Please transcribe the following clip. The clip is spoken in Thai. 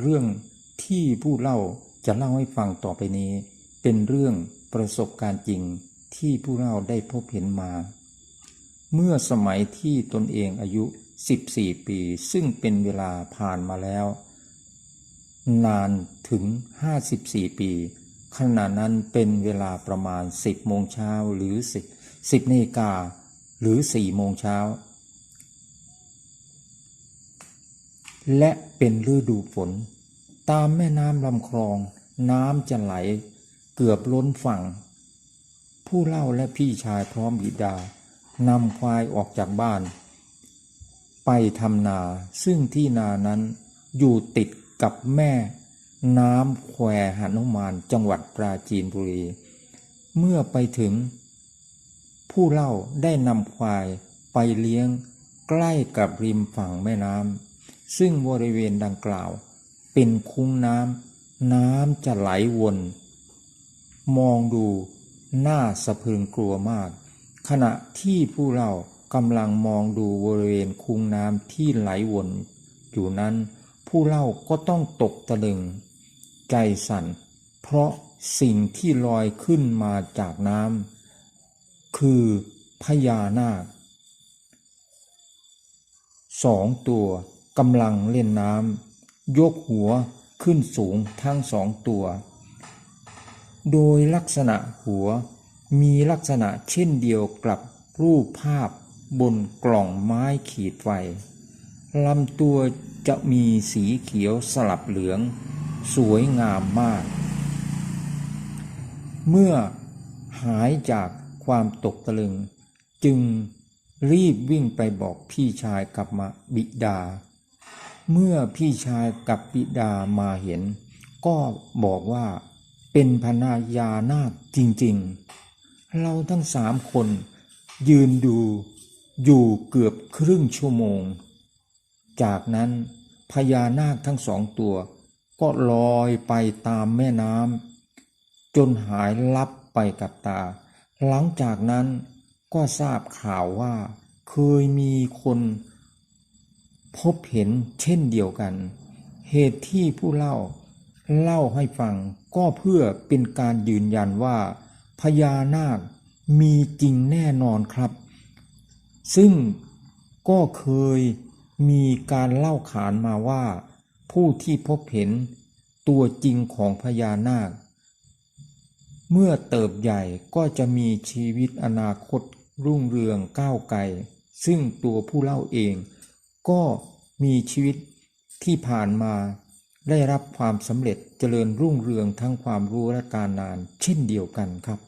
เรื่องที่ผู้เล่าจะเล่าให้ฟังต่อไปนี้ เป็นเรื่องประสบการณ์จริงที่ผู้เล่าได้พบเห็นมา เมื่อสมัยที่ตนเองอายุ 14 ปี ซึ่งเป็นเวลาผ่านมาแล้ว นานถึง 54 ปี ขณะนั้นเป็นเวลาประมาณ 10 โมงเช้าหรือ 10 10นาฬิกาหรือ 4 โมงเช้า และเป็นฤดูฝน ตามแม่น้ำลำคลอง น้ำจะไหล เกือบล้นฝั่ง ผู้เล่าและพี่ชายพร้อมบิดานำควายออกจากบ้าน ไปทำนาซึ่งที่นานั้นอยู่ติดกับแม่น้ำแควหนุมานจังหวัดปราจีนบุรี เมื่อไปถึง ผู้เล่าได้นำควายไปเลี้ยงใกล้กับริมฝั่งแม่น้ำ ซึ่งบริเวณดังกล่าว เป็นคุ้งน้ำน้ำจะไหลวน มองดูน่าสะพรึงกลัวมาก ขณะที่ผู้เล่ากำลังมองดูบริเวณคูน้ำที่ไหลวนอยู่นั้น ผู้เล่าก็ต้องตกตะลึง ใจสั่น เพราะสิ่งที่ลอยขึ้นมาจากน้ำคือพญานาคสองตัว กำลังเล่นน้ำยกหัวขึ้นสูงทั้งสองตัว โดยลักษณะหัวมีลักษณะเช่นเดียวกับรูปภาพบนกล่องไม้ขีดไฟลำตัวจะมีสีเขียวสลับเหลือง สวยงามมาก เมื่อหายจากความตกตะลึง จึงรีบวิ่งไปบอกพี่ชายกับมาบิดา เมื่อพี่ชายกับบิดามาเห็น ก็บอกว่าเป็นพญายานาคจริงๆ เราทั้งสามคนยืนดูอยู่เกือบครึ่งชั่วโมง จากนั้นพญานาคทั้งสองตัว ก็ลอยไปตามแม่น้ำจนหายลับไปกับตา หลังจากนั้นก็ทราบข่าวว่าเคยมีคน พบเห็นเช่นเดียวกัน เหตุที่ผู้เล่า เล่าให้ฟังก็เพื่อเป็นการยืนยันว่าพญานาคมีจริงแน่นอนครับ ซึ่งก็เคยมีการเล่าขานมาว่า ผู้ที่พบเห็นตัวจริงของพญานาค เมื่อเติบใหญ่ก็จะมีชีวิตอนาคตรุ่งเรืองก้าวไกลซึ่งตัวผู้เล่าเอง ก็มีชีวิตที่ผ่านมาได้รับความสำเร็จเจริญรุ่งเรืองทั้งความรู้และการนานเช่นเดียวกันครับ